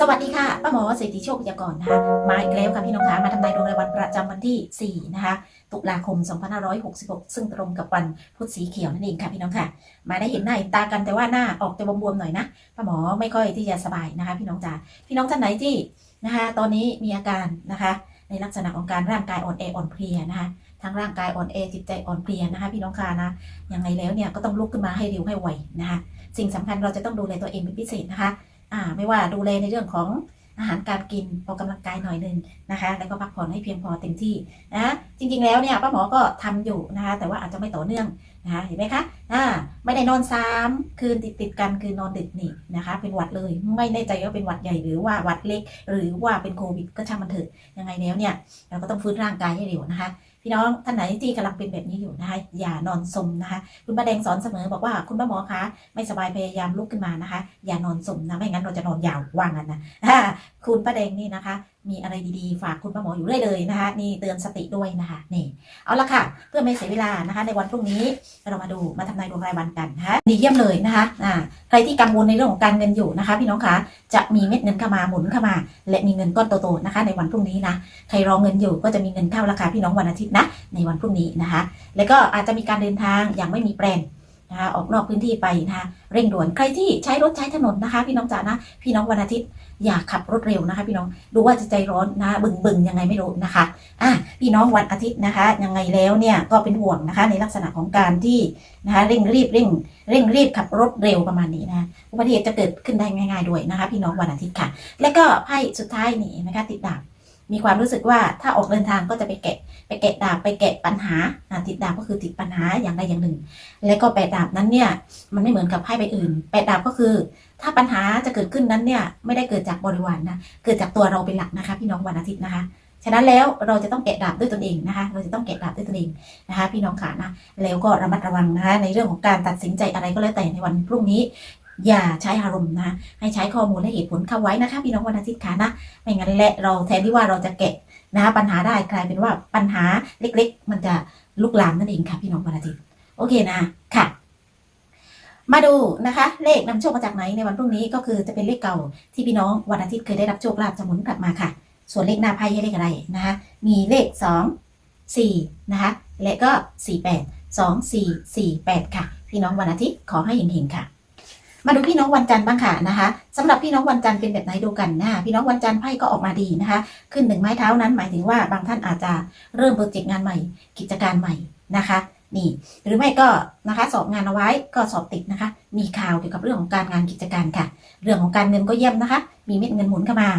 สวัสดีค่ะป้าหมอเศรษฐีโชคพยากรณ์นะคะมาอีกแล้วค่ะพี่น้องคะมาทำนายดวงรายวันประจำวันที่ 4 นะคะ ตุลาคม 2566 ซึ่งตรงกับวันพุธสีเขียวนั่นเองค่ะพี่น้องค่ะ มาได้เห็นหน้าเห็นตากันแต่ว่าหน้าออกจะบวมๆหน่อยนะป้าหมอไม่ค่อยที่จะสบายนะคะ พี่น้องจ๋าพี่น้องท่านไหนที่นะคะ ตอนนี้มีอาการนะคะ ในลักษณะของการร่างกายอ่อนแออ่อนเพลียนะคะทั้งร่างกายอ่อนแอจิตใจอ่อนเพลียนะคะพี่น้องคะนะยังไงแล้วเนี่ยก็ต้องลุกขึ้นมาให้เร็วให้ไวนะคะสิ่งสำคัญเราจะต้องดูแลตัวเองเป็นพิเศษนะคะ อ่าไม่ว่าดูแลในเรื่องของอาหารการกินออกกำลังกายหน่อยหนึ่งนะคะ แล้วก็พักผ่อนให้เพียงพอเต็มที่นะจริงๆแล้วเนี่ยป้าหมอก็ทำอยู่นะคะ แต่ว่าอาจจะไม่ต่อเนื่องนะคะเห็นไหมคะอ่าไม่ได้นอนซ้ำคืนติดติดกันคือนอนดึกนี่นะคะ เป็นหวัดเลยไม่แน่ใจว่าเป็นหวัดใหญ่หรือว่าหวัดเล็ก หรือว่าเป็นโควิดก็ช่างมันเถอะยังไงแล้วเนี่ยเราก็ต้องฟื้นร่างกายให้เร็วนะคะ พี่น้องท่านไหนที่กำลังเป็นแบบนี้อยู่นะคะอย่านอนสมนะคะคุณป้าแดงสอนเสมอบอกว่าคุณป้าหมอคะไม่สบายพยายามลุกขึ้นมานะคะ อย่านอนสมนะไม่งั้นเราจะนอนยาวว่างันนะคุณป้าแดงนี่นะคะ มีอะไรดีๆ ฝากคุณป้าหมออยู่เรื่อยเลยนะคะนี่เตือนสติด้วยนะคะนี่เอาละค่ะ เพื่อไม่เสียเวลานะคะ ในวันพรุ่งนี้เรามาดูมาทำนายดวงรายวันกันนะคะดีเยี่ยมเลยนะคะอ่าใครที่กังวลในเรื่องของการเงินอยู่นะคะ พี่น้องคะจะมีเม็ดเงินเข้ามาหมุนเข้ามา และมีเงินก้อนโตๆนะคะ ในวันพรุ่งนี้นะใครรอเงินอยู่ก็จะมีเงินเข้าราคาพี่น้องวันอาทิตย์นะในวันพรุ่งนี้นะคะ แล้วก็อาจจะมีการเดินทางอย่างไม่มีแปลน นะคะออกนอกพื้นที่ไปนะคะเร่งด่วนใครที่ใช้รถใช้ถนนนะคะ พี่น้องจ๋านะ พี่น้องวันอาทิตย์อย่าขับรถเร็วนะคะ พี่น้องดูว่าจะใจร้อนนะบึงบึงยังไงไม่รู้นะคะอะพี่น้องวันอาทิตย์นะคะ ยังไงแล้วเนี่ยก็เป็นห่วงนะคะ ในลักษณะของการที่นะคะเร่งรีบเร่งเร่งรีบขับรถเร็วประมาณนี้นะคะอุบัติเหตุจะเกิดขึ้นได้ง่าย ๆ ด้วยนะคะ พี่น้องวันอาทิตย์ค่ะ แล้วก็ไพ่สุดท้ายนี่นะคะติดดาบ มีความรู้สึกว่าถ้าออกเดินทางก็จะไปแกะ ไปแกะดาบไปแกะปัญหาอ่าติดดาบก็คือติดปัญหาอย่างใดอย่างหนึ่ง แล้วก็แปดดาบนั้นเนี่ยมันไม่เหมือนกับไพ่ใบอื่นแปดดาบก็คือ ถ้าปัญหาจะเกิดขึ้นนั้นเนี่ยไม่ได้เกิดจากบริวารนะเกิดจากตัวเราเป็นหลักนะคะ พี่น้องวันอาทิตย์นะคะฉะนั้นแล้วเราจะต้องแกะดาบด้วยตนเองนะคะ เราจะต้องแกะดาบด้วยตนเองนะคะ พี่น้องขานะแล้วก็ระมัดระวังนะคะในเรื่องของการตัดสินใจอะไรก็แล้วแต่ในวันพรุ่งนี้ อย่าใช้อารมณ์นะ ให้ใช้ข้อมูลและเหตุผลเข้าไว้นะคะพี่น้องวันอาทิตย์ขานะไม่งั้นแหละเราแทนที่ว่าเราจะแกะนะคะปัญหาได้กลายเป็นว่าปัญหาเล็ก ๆ มันจะลุกลามนั่นเองค่ะพี่น้องวันอาทิตย์โอเคนะค่ะ มาดูนะคะ เลขนำโชคมาจากไหนในวันพรุ่งนี้ก็คือจะเป็นเลขเก่าที่พี่น้องวันอาทิตย์เคยได้รับโชคลาภจะหมุนกลับมาค่ะ ส่วนเลขหน้าไพ่ให้เลขอะไรนะคะมีเลขสองสี่นะคะและก็สี่แปดสองสี่สี่แปดค่ะ พี่น้องวันอาทิตย์ขอให้เห็นๆค่ะ มาดูพี่น้องวันจันทร์บ้างค่ะนะคะสำหรับพี่น้องวันจันทร์เป็นแบบไหนดูกันนะพี่น้องวันจันทร์ไพ่ก็ออกมาดีนะคะ ขึ้นหนึ่งไม้เท้านั้นหมายถึงว่าบางท่านอาจจะเริ่มโปรเจกต์งานใหม่ กิจการใหม่นะคะนี่หรือไม่ก็นะคะสอบงานเอาไว้ก็สอบติดนะคะ มีข่าวเกี่ยวกับเรื่องของการงานกิจการค่ะ เรื่องของการเงินก็เยี่ยมนะคะ มีเม็ดเงินหมุนเข้ามา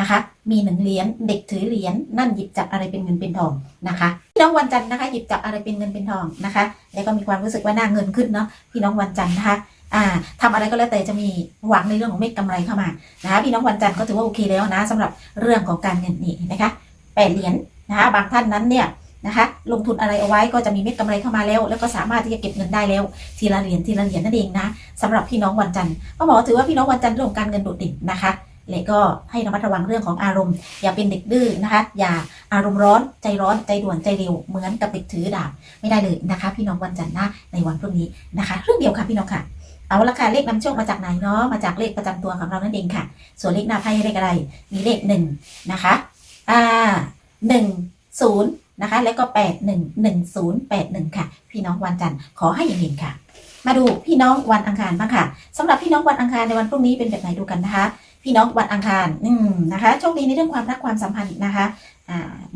นะคะ มีหนึ่งเหรียญเด็กถือเหรียญนั่นหยิบจับอะไรเป็นเงินเป็นทองนะคะพี่น้องวันจันทร์นะคะ หยิบจับอะไรเป็นเงินเป็นทองนะคะ แล้วก็มีความรู้สึกว่าหน้าเงินขึ้นเนาะพี่น้องวันจันทร์นะคะ อ่าทำอะไรก็แล้วแต่จะมีหวังในเรื่องของเม็ดกำไรเข้ามานะคะพี่น้องวันจันทร์ก็ถือว่าโอเคแล้วนะสำหรับเรื่องของการเงินนี่นะคะแปดเหรียญนะคะบางท่านนั้นเนี่ยนะคะลงทุนอะไรเอาไว้ก็จะมีเม็ดกำไรเข้ามาแล้ว แล้วก็สามารถที่จะเก็บเงินได้แล้ว ทีละเหรียญทีละเหรียญนั่นเองนะสำหรับพี่น้องวันจันทร์ป้าหมอถือว่าพี่น้องวันจันทร์เรื่องของการเงินโดดเด่นนะคะและก็ให้ระมัดระวังเรื่องของอารมณ์ อย่าเป็นเด็กดื้อนะคะ อย่าอารมณ์ร้อนใจร้อนใจด่วนใจเร็วเหมือนกับเด็กถือดาบไม่ได้เลยนะคะ พี่น้องวันจันทร์นะในวันพรุ่งนี้นะคะ เรื่องเดียวค่ะพี่น้องค่ะ เอาละค่ะเลขนำโชคมาจากไหนเนาะมาจากเลขประจำตัวของเรานั่นเองค่ะ ส่วนเลขหน้าไพ่เลขอะไร มีเลขหนึ่งนะคะอ่าหนึ่งศูนย์นะคะ แล้วก็แปดหนึ่งหนึ่งศูนย์แปดหนึ่งค่ะ พี่น้องวันจันทร์ขอให้เห็นๆค่ะ มาดูพี่น้องวันอังคารบ้างค่ะสำหรับพี่น้องวันอังคารในวันพรุ่งนี้เป็นแบบไหนดูกันนะคะ พี่น้องวันอังคารอืมนะคะโชคดีในเรื่องความรักความสัมพันธ์นะคะ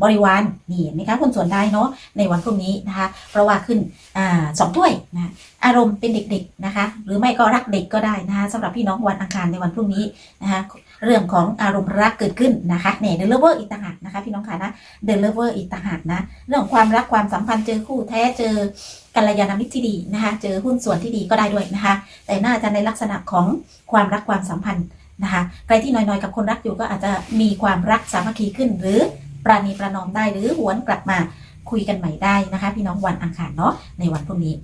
บริวารนี่เห็นไหมคะคนส่วนได้เนาะในวันพรุ่งนี้นะคะ เพราะว่าขึ้นอสองถ้วยนะอารมณ์เป็นเด็กๆนะคะ หรือไม่ก็รักเด็กก็ได้นะคะสำหรับพี่น้องวันอังคารในวันพรุ่งนี้นะคะเรื่องของอารมณ์รักเกิดขึ้นนะคะเนี่ยเดลเวอร์อีกต่างหากนะคะพี่น้องค่ะนะเดลเวอร์อีกต่างหากนะเรื่องของความรักความสัมพันธ์เจอคู่แท้เจอกัลยาณมิตรที่ดีนะคะเจอหุ้นส่วนที่ดีก็ได้ด้วยนะคะ แต่น่าจะในลักษณะของความรักความสัมพันธ์นะคะใครที่น้อยๆกับคนรักอยู่ก็อาจจะมีความรักสามัคคีขึ้นหรือ ปราณีประนอมได้หรือหวนกลับมาคุยกันใหม่ได้นะคะ พี่น้องวันอังคารเนาะในวันพรุ่งนี้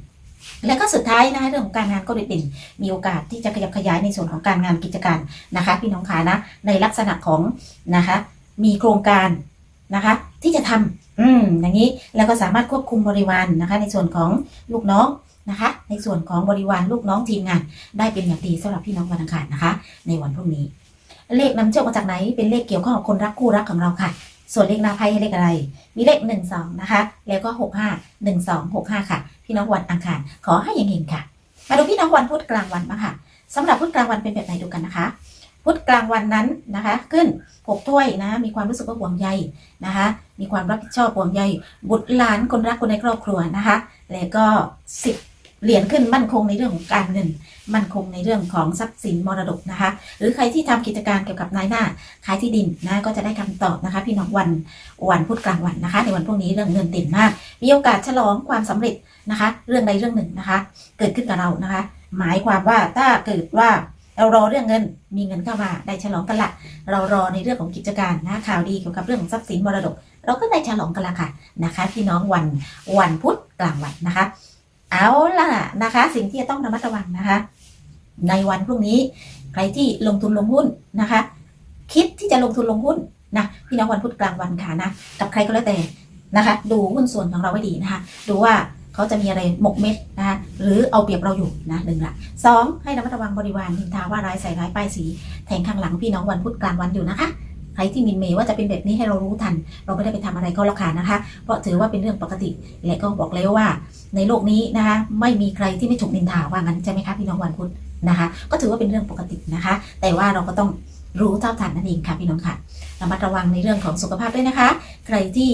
แล้วก็สุดท้ายนะคะเรื่องของการงานก็เด่นมีโอกาสที่จะขยับขยายในส่วนของการงานกิจการนะคะ พี่น้องขานะในลักษณะของนะคะ มีโครงการนะคะ ที่จะทำอืมอย่างนี้แล้วก็สามารถควบคุมบริวารนะคะ ในส่วนของลูกน้องนะคะ ในส่วนของบริวารลูกน้องทีมงาน ได้เป็นอย่างดีสำหรับพี่น้องวันอังคารนะคะ ในวันพรุ่งนี้ เลขนำโชคมาจากไหนเป็นเลขเกี่ยวข้องกับคนรักคู่รักของเราค่ะ ส่วนเลขหน้าไพ่ให้เลขอะไร มีเลขหนึ่งสองนะคะ แล้วก็หกห้าหนึ่งสองหกห้าค่ะ พี่น้องวันอังคาร ขอให้ยังเฮงๆค่ะ มาดูพี่น้องวันพุธกลางวันบ้างค่ะสำหรับพุธกลางวันเป็นแบบไหนดูกันนะคะ พุธกลางวันนั้นนะคะ ขึ้นหกถ้วยนะ มีความรู้สึกว่าห่วงใยนะคะ มีความรับผิดชอบห่วงใย บุตรหลานคนรักคนในครอบครัวนะคะ แล้วก็สิบ เหรียญขึ้นมั่นคงในเรื่องของการเงิน มั่นคงในเรื่องของทรัพย์สินมรดกนะคะ หรือใครที่ทำกิจการเกี่ยวกับนายหน้า ขายที่ดินนะก็จะได้คำตอบนะคะ พี่น้องวันวันพุธกลางวันนะคะ ในวันพรุ่งนี้เรื่องเงินเด่นมาก มีโอกาสฉลองความสำเร็จนะคะ เรื่องใดเรื่องหนึ่งนะคะ เกิดขึ้นกับเรานะคะ หมายความว่าถ้าเกิดว่าเรารอเรื่องเงินมีเงินเข้ามาได้ฉลองกันละเรารอในเรื่องของกิจการนะข่าวดีเกี่ยวกับเรื่องของทรัพย์สินมรดก เราก็ได้ฉลองกันละค่ะนะคะ พี่น้องวันวันพุธกลางวันนะคะ เอาล่ะนะคะ สิ่งที่จะต้องระมัดระวังนะคะ ในวันพรุ่งนี้ ใครที่ลงทุนลงหุ้นนะคะ คิดที่จะลงทุนลงหุ้นนะพี่น้องวันพุธกลางวันค่ะนะกับใครก็แล้วแต่นะคะ ดูหุ้นส่วนของเราไว้ดีนะคะ ดูว่าเขาจะมีอะไรหมกเม็ดนะคะหรือเอาเปรียบเราอยู่นะหนึ่งละสองให้ระมัดระวังบริวารนินทาว่าร้ายใส่ร้ายป้ายสีแทงข้างหลังพี่น้องวันพุธกลางวันอยู่นะคะ ใครที่มินเมย์ว่าจะเป็นแบบนี้ให้เรารู้ทัน เราไม่ได้ไปทำอะไรก็แล้วค่ะนะคะ เพราะถือว่าเป็นเรื่องปกติ และก็บอกแล้วว่า ในโลกนี้นะคะ ไม่มีใครที่ไม่ถูกนินทาว่างั้นใช่ไหมคะพี่น้องวันพุธนะคะ ก็ถือว่าเป็นเรื่องปกตินะคะ แต่ว่าเราก็ต้องรู้เท่าทันนั่นเองค่ะพี่น้องค่ะระมัดระวังในเรื่องของสุขภาพด้วยนะคะ ใครที่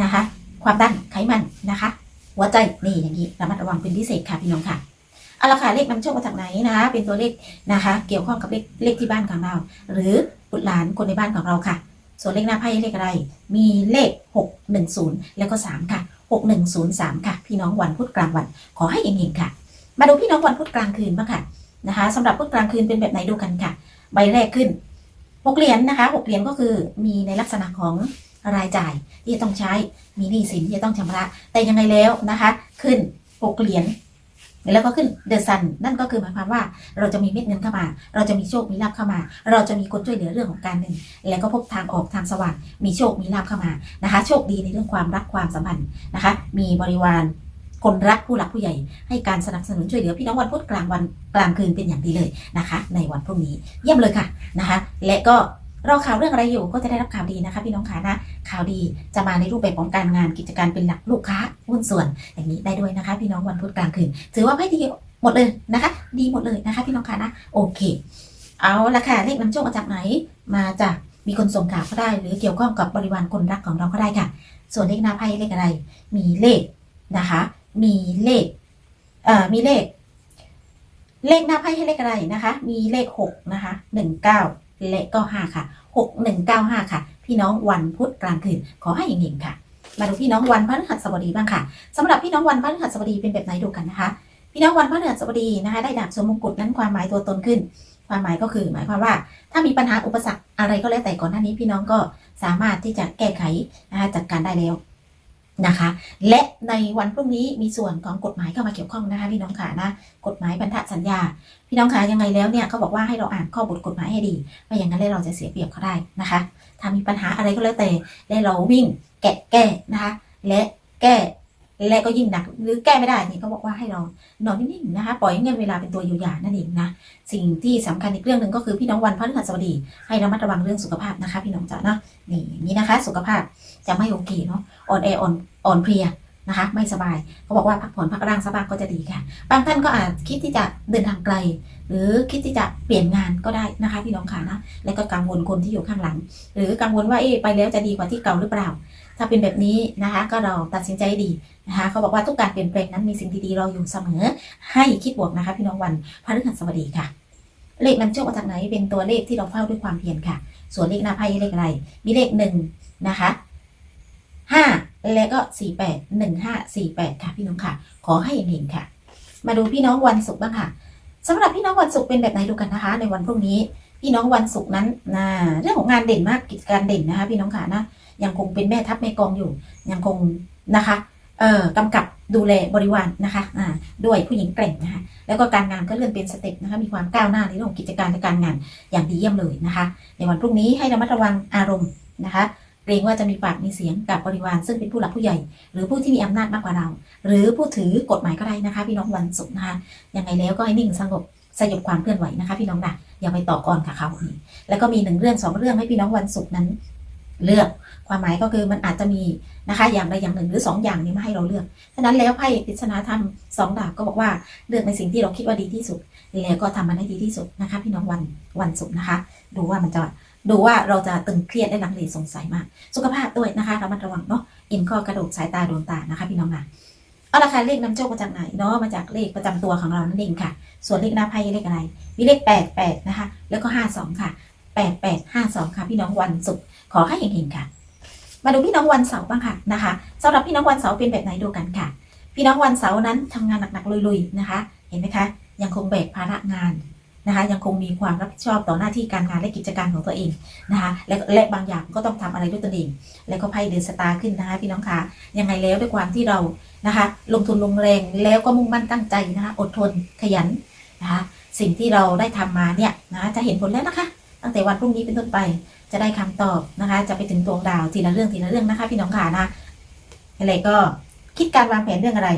นะคะ ความดันไขมันนะคะ หัวใจนี่อย่างนี้ระมัดระวังเป็นพิเศษค่ะพี่น้องค่ะเอาละค่ะเลขนำโชคมาจากไหนนะคะเป็นตัวเลขนะคะ เกี่ยวข้องกับเลขเลขที่บ้านของเรา หรือ บุตรหลานคนในบ้านของเราค่ะ ส่วนเลขหน้าไพ่เลขอะไร มีเลข 610 แล้วก็ 3 ค่ะ 6103 ค่ะ พี่น้องวันพุธกลางวัน ขอให้เองๆค่ะ มาดูพี่น้องวันพุธกลางคืนบ้างค่ะนะคะสำหรับพุธกลางคืนเป็นแบบไหนดูกันค่ะ ใบแรกขึ้นหกเหรียญนะคะหกเหรียญก็คือมีในลักษณะของรายจ่ายที่จะต้องใช้มีหนี้สินที่จะต้องชำระ แต่ยังไงแล้วนะคะ ขึ้นหกเหรียญ แล้วก็ขึ้นเดอะซันนั่นก็คือหมายความว่าเราจะมีเม็ดเงินเข้ามา เราจะมีโชคมีลาภเข้ามา เราจะมีคนช่วยเหลือเรื่องของการเงินแล้วก็พบทางออกทางสว่างมีโชคมีลาภเข้ามานะคะ โชคดีในเรื่องความรักความสัมพันธ์นะคะ มีบริวารคนรักผู้หลักผู้ใหญ่ ให้การสนับสนุนช่วยเหลือพี่น้องวันพุธกลางวันกลางคืนเป็นอย่างดีเลยนะคะ ในวันพรุ่งนี้เยี่ยมเลยค่ะนะคะ และก็ รอข่าวเรื่องอะไรอยู่ก็จะได้รับข่าวดีนะคะ พี่น้องขานะข่าวดีจะมาในรูปแบบของการงานกิจการเป็นหลักลูกค้าหุ้นส่วน อย่างนี้ได้ด้วยนะคะ พี่น้องวันพุธกลางคืนถือว่าไพ่ดีหมดเลยนะคะ ดีหมดเลยนะคะ พี่น้องขานะโอเค เอาละค่ะเลขนำโชคมาจากไหนมาจากมีคนส่งข่าวก็ได้ หรือเกี่ยวข้องกับบริวารคนรักของเราก็ได้ค่ะ ส่วนเลขหน้าไพ่เลขอะไร มีเลขนะคะ มีเลขเอ่อมีเลข เลขหน้าไพ่ให้เลขอะไรนะคะ มีเลขหกนะคะหนึ่งเก้า และก็ห้าค่ะหกหนึ่งเก้าห้าค่ะ พี่น้องวันพุธกลางคืน ขอให้เห็งๆค่ะ มาดูพี่น้องวันพฤหัสบดีบ้างค่ะสำหรับพี่น้องวันพฤหัสบดีเป็นแบบไหนดูกันนะคะ พี่น้องวันพฤหัสบดีนะคะ ได้ดาบสวมมงกุฎนั้นความหมายตัวตนขึ้น ความหมายก็คือหมายความว่า ถ้ามีปัญหาอุปสรรคอะไรก็แล้วแต่ก่อนหน้านี้พี่น้องก็สามารถที่จะแก้ไขนะคะจัดการได้แล้ว นะคะ และในวันพรุ่งนี้มีส่วนของกฎหมายเข้ามาเกี่ยวข้องนะคะพี่น้องขานะกฎหมายพันธสัญญา พี่น้องขายังไงแล้วเนี่ยเขาบอกว่าให้เราอ่านข้อบทกฎหมายให้ดีไม่อย่างนั้นแล้วเราจะเสียเปรียบเขาได้นะคะถ้ามีปัญหาอะไรก็แล้วแต่และเราวิ่งแกะแก้นะคะ และแก้ และก็ยิ่งหนักหรือแก้ไม่ได้นี่เขาบอกว่าให้เรานอนนิ่งๆนะคะ ปล่อยให้เงินเวลาเป็นตัวอยู่ยานั่นเองนะสิ่งที่สำคัญอีกเรื่องหนึ่งก็คือพี่น้องวันพฤหัสบดี ให้ระมัดระวังเรื่องสุขภาพนะคะ พี่น้องจ๋าเนาะนี่นี้นะคะ สุขภาพจะไม่โอเคเนาะอ่อนแออ่อนอ่อนเพลียนะคะ ไม่สบายเขาบอกว่าพักผ่อนพักร่างสบายก็จะดีค่ะบางท่านก็อาจคิดที่จะเดินทางไกล หรือคิดที่จะเปลี่ยนงานก็ได้นะคะ พี่น้องค่ะนะแล้วก็กังวลคนที่อยู่ข้างหลัง หรือกังวลว่าเอ๊ไปแล้วจะดีกว่าที่เก่าหรือเปล่า ถ้าเป็นแบบนี้นะคะ ก็เราตัดสินใจดีนะคะเขาบอกว่าทุกการเปลี่ยนแปลงนั้นมีสิ่งดีๆรออยู่เสมอ ให้คิดบวกนะคะ พี่น้องวันพฤหัสบดีค่ะ เลขนำโชคมาจากไหนเป็นตัวเลขที่เราเฝ้าด้วยความเพียรค่ะ ส่วนเลขหน้าไพ่เลขอะไร มีเลขหนึ่งนะคะห้าและก็สี่แปดหนึ่งห้าสี่แปดค่ะ พี่น้องค่ะ ขอให้เห็นค่ะ มาดูพี่น้องวันศุกร์บ้างค่ะสำหรับพี่น้องวันศุกร์เป็นแบบไหนดูกันนะคะ ในวันพรุ่งนี้ พี่น้องวันศุกร์นั้นนะเรื่องของงานเด่นมากกิจการเด่นนะคะ พี่น้องค่ะนะยังคงเป็นแม่ทัพแม่กองอยู่ ยังคงนะคะเอ่อกำกับดูแลบริวารนะคะอ่าด้วยผู้หญิงแกร่งนะคะแล้วก็การงานก็เลื่อนเป็นสเต็ปนะคะมีความก้าวหน้าในเรื่องของกิจการและการงานอย่างดีเยี่ยมเลยนะคะ ในวันพรุ่งนี้ให้ระมัดระวังอารมณ์นะคะเกรงว่าจะมีปากมีเสียงกับบริวารซึ่งเป็นผู้หลักผู้ใหญ่ หรือผู้ที่มีอำนาจมากกว่าเรา หรือผู้ถือกฎหมายก็ได้นะคะ พี่น้องวันศุกร์นะคะยังไงแล้วก็ให้นิ่งสงบ สยบความเคลื่อนไหวนะคะ พี่น้องนะอย่าไปต่อก่อนค่ะเขาแล้วก็มีหนึ่งเรื่องสองเรื่องให้พี่น้องวันศุกร์นั้น เลือกความหมายก็คือมันอาจจะมีนะคะ อย่างใดอย่างหนึ่งหรือสองอย่างนี้มาให้เราเลือกฉะนั้นแล้วไพ่ปริศนาธรรมสองดาบก็บอกว่าเลือกในสิ่งที่เราคิดว่าดีที่สุดแล้วก็ทำมันให้ดีที่สุดนะคะ พี่น้องวันวันศุกร์นะคะ ดูว่ามันจะดูว่าเราจะตึงเครียดได้ลังเลสงสัยมาก สุขภาพด้วยนะคะระมัดระวังเนาะเอ็นข้อกระดูกสายตาดวงตานะคะ พี่น้องนะ เอาละค่ะเลขนำโชคมาจากไหนเนาะมาจากเลขประจำตัวของเรานั่นเองค่ะ ส่วนเลขหน้าไพ่เลขอะไร มีเลขแปดแปดนะคะ แล้วก็ห้าสองค่ะแปดแปดห้าสองค่ะพี่น้องวันศุกร์ขอให้เห็งๆค่ะ มาดูพี่น้องวันเสาร์บ้างค่ะนะคะสำหรับพี่น้องวันเสาร์เป็นแบบไหนดูกันค่ะ พี่น้องวันเสาร์นั้นทำงานหนักๆลุยๆนะคะ เห็นไหมคะ ยังคงแบกภาระงาน นะคะยังคงมีความรับผิดชอบต่อหน้าที่การงานและกิจการของตัวเองนะคะและและบางอย่างก็ต้องทำอะไรด้วยตนเอง แล้วก็ไพ่เดือนสตาร์ขึ้นนะคะพี่น้องคะยังไงแล้วด้วยความที่เรานะคะลงทุนลงแรงแล้วก็มุ่งมั่นตั้งใจนะคะอดทนขยันนะคะสิ่งที่เราได้ทำมาเนี่ยนะจะเห็นผลแล้วนะคะ ตั้งแต่วันพรุ่งนี้เป็นต้นไปจะได้คำตอบนะคะ จะไปถึงดวงดาวทีละเรื่องทีละเรื่องนะคะ พี่น้องค่ะนะอะไรก็คิดการวางแผนเรื่องอะไร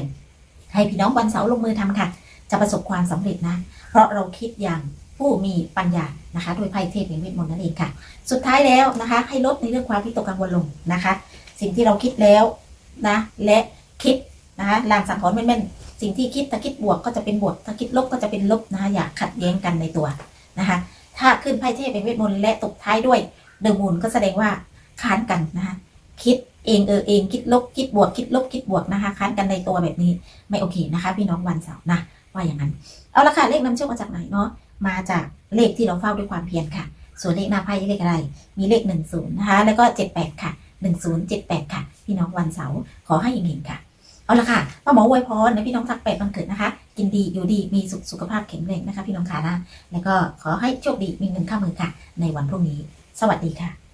ให้พี่น้องวันเสาร์ลงมือทำค่ะ จะประสบความสำเร็จนะ ราะเราคิดอย่างผู้มีปัญญานะคะ โดยไพ่เทพแห่งเวทมนต์นั่นเองค่ะ สุดท้ายแล้วนะคะ ให้ลดในเรื่องความวิตกกังวลลงนะคะ สิ่งที่เราคิดแล้วนะและคิดนะคะลางสังหรณ์แม่นๆสิ่งที่คิดถ้าคิดบวกก็จะเป็นบวกถ้าคิดลบก็จะเป็นลบนะคะอย่าขัดแย้งกันในตัวนะคะ ถ้าขึ้นไพ่เทพเป็นเวทมนต์และตกท้ายด้วยเดอะมูนก็แสดงว่าค้านกันนะคะคิดเองเออเองคิดลบคิดบวกคิดลบคิดบวกนะคะค้านกันในตัวแบบนี้ไม่โอเคนะคะ พี่น้องวันเสาร์นะว่าอย่างนั้น เอาละค่ะเลขนำโชคมาจากไหนเนาะมาจากเลขที่เราเฝ้าด้วยความเพียรค่ะ ส่วนเลขหน้าไพ่เลขอะไร มีเลขหนึ่งศูนย์นะคะ แล้วก็เจ็ดแปดค่ะหนึ่งศูนย์เจ็ดแปดค่ะ พี่น้องวันเสาร์ขอให้เห็นๆค่ะ เอาละค่ะป้าหมออวยพรในพี่น้องทักแปดวันเกิดนะคะ กินดีอยู่ดีมีสุขสุขภาพแข็งแรงนะคะ พี่น้องขานะแล้วก็ขอให้โชคดีมีเงินเข้ามือค่ะ ในวันพรุ่งนี้ สวัสดีค่ะ